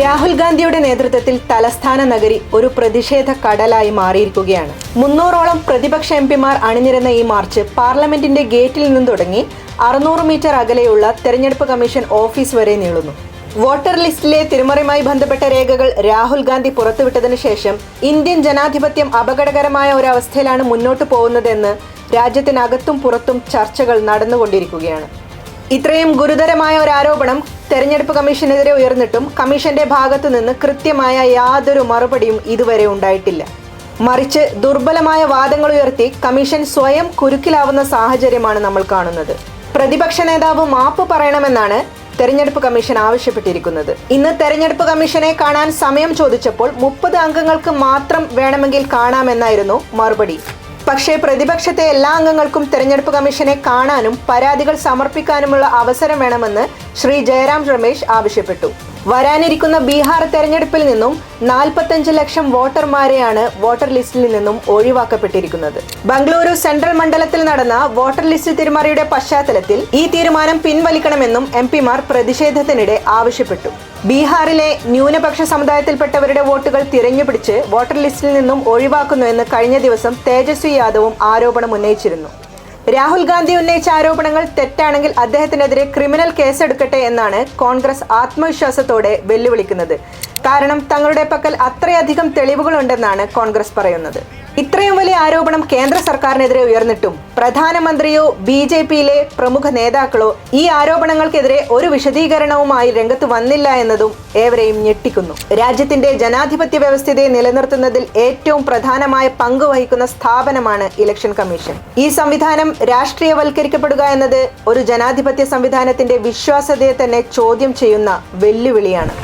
രാഹുൽ ഗാന്ധിയുടെ നേതൃത്വത്തിൽ തലസ്ഥാന നഗരി ഒരു പ്രതിഷേധ കടലായി മാറിയിരിക്കുകയാണ്. മുന്നൂറോളം പ്രതിപക്ഷ എം പിമാർ അണിനിരന്ന ഈ മാർച്ച് പാർലമെന്റിന്റെ ഗേറ്റിൽ നിന്നും തുടങ്ങി അറുന്നൂറ് മീറ്റർ അകലെയുള്ള തെരഞ്ഞെടുപ്പ് കമ്മീഷൻ ഓഫീസ് വരെ നീളുന്നു. വോട്ടർ ലിസ്റ്റിലെ തിരുമറിയുമായി ബന്ധപ്പെട്ട രേഖകൾ രാഹുൽ ഗാന്ധി പുറത്തുവിട്ടതിനു ശേഷം ഇന്ത്യൻ ജനാധിപത്യം അപകടകരമായ ഒരവസ്ഥയിലാണ് മുന്നോട്ടു പോകുന്നതെന്ന് രാജ്യത്തിനകത്തും പുറത്തും ചർച്ചകൾ നടന്നുകൊണ്ടിരിക്കുകയാണ്. ഇത്രയും ഗുരുതരമായ ഒരു ആരോപണം തെരഞ്ഞെടുപ്പ് കമ്മീഷനെതിരെ ഉയർന്നിട്ടും കമ്മീഷന്റെ ഭാഗത്തു നിന്ന് കൃത്യമായ യാതൊരു മറുപടിയും ഇതുവരെ ഉണ്ടായിട്ടില്ല. മറിച്ച് ദുർബലമായ വാദങ്ങൾ ഉയർത്തി കമ്മീഷൻ സ്വയം കുരുക്കിലാവുന്ന സാഹചര്യമാണ് നമ്മൾ കാണുന്നത്. പ്രതിപക്ഷ നേതാവ് മാപ്പ് പറയണമെന്നാണ് തെരഞ്ഞെടുപ്പ് കമ്മീഷൻ ആവശ്യപ്പെട്ടിരിക്കുന്നത്. ഇന്ന് തെരഞ്ഞെടുപ്പ് കമ്മീഷനെ കാണാൻ സമയം ചോദിച്ചപ്പോൾ മുപ്പത് അംഗങ്ങൾക്ക് മാത്രം വേണമെങ്കിൽ കാണാമെന്നായിരുന്നു മറുപടി. പക്ഷേ പ്രതിപക്ഷത്തെ എല്ലാ അംഗങ്ങൾക്കും തെരഞ്ഞെടുപ്പ് കമ്മീഷനെ കാണാനും പരാതികൾ സമർപ്പിക്കാനുമുള്ള അവസരം വേണമെന്ന് ശ്രീ ജയറാം രമേശ് ആവശ്യപ്പെട്ടു. വരാനിരിക്കുന്ന ബീഹാർ തെരഞ്ഞെടുപ്പിൽ നിന്നും നാൽപ്പത്തഞ്ച് ലക്ഷം വോട്ടർമാരെയാണ് വോട്ടർ ലിസ്റ്റിൽ നിന്നും ഒഴിവാക്കപ്പെട്ടിരിക്കുന്നത്. ബംഗളൂരു സെൻട്രൽ മണ്ഡലത്തിൽ നടന്ന വോട്ടർ ലിസ്റ്റ് തിരിമറിയുടെ പശ്ചാത്തലത്തിൽ ഈ തീരുമാനം പിൻവലിക്കണമെന്നും എം പിമാർ പ്രതിഷേധത്തിനിടെ ആവശ്യപ്പെട്ടു. ബീഹാറിലെ ന്യൂനപക്ഷ സമുദായത്തിൽപ്പെട്ടവരുടെ വോട്ടുകൾ തിരഞ്ഞുപിടിച്ച് വോട്ടർ ലിസ്റ്റിൽ നിന്നും ഒഴിവാക്കുന്നുവെന്ന് കഴിഞ്ഞ ദിവസം തേജസ്വി യാദവും ആരോപണം ഉന്നയിച്ചിരുന്നു രാഹുൽ ഗാന്ധി ഉന്നയിച്ച ആരോപണങ്ങൾ തെറ്റാണെങ്കിൽ അദ്ദേഹത്തിനെതിരെ ക്രിമിനൽ കേസെടുക്കട്ടെ എന്നാണ് കോൺഗ്രസ് ആത്മവിശ്വാസത്തോടെ വെല്ലുവിളിക്കുന്നത്. കാരണം തങ്ങളുടെ പക്കൽ അത്രയധികം തെളിവുകളുണ്ടെന്നാണ് കോൺഗ്രസ് പറയുന്നത്. ഇത്രയും വലിയ ആരോപണം കേന്ദ്ര സർക്കാരിനെതിരെ ഉയർന്നിട്ടും പ്രധാനമന്ത്രിയോ ബി ജെ പിയിലെ പ്രമുഖ നേതാക്കളോ ഈ ആരോപണങ്ങൾക്കെതിരെ ഒരു വിശദീകരണവുമായി രംഗത്ത് വന്നില്ല എന്നതും ഏവരെയും ഞെട്ടിക്കുന്നു. രാജ്യത്തിന്റെ ജനാധിപത്യ വ്യവസ്ഥിതിയെ നിലനിർത്തുന്നതിൽ ഏറ്റവും പ്രധാനമായ പങ്ക് വഹിക്കുന്ന സ്ഥാപനമാണ് ഇലക്ഷൻ കമ്മീഷൻ. ഈ സംവിധാനം രാഷ്ട്രീയവൽക്കരിക്കപ്പെടുക എന്നത് ഒരു ജനാധിപത്യ സംവിധാനത്തിന്റെ വിശ്വാസ്യതയെ തന്നെ ചോദ്യം ചെയ്യുന്ന വെല്ലുവിളിയാണ്.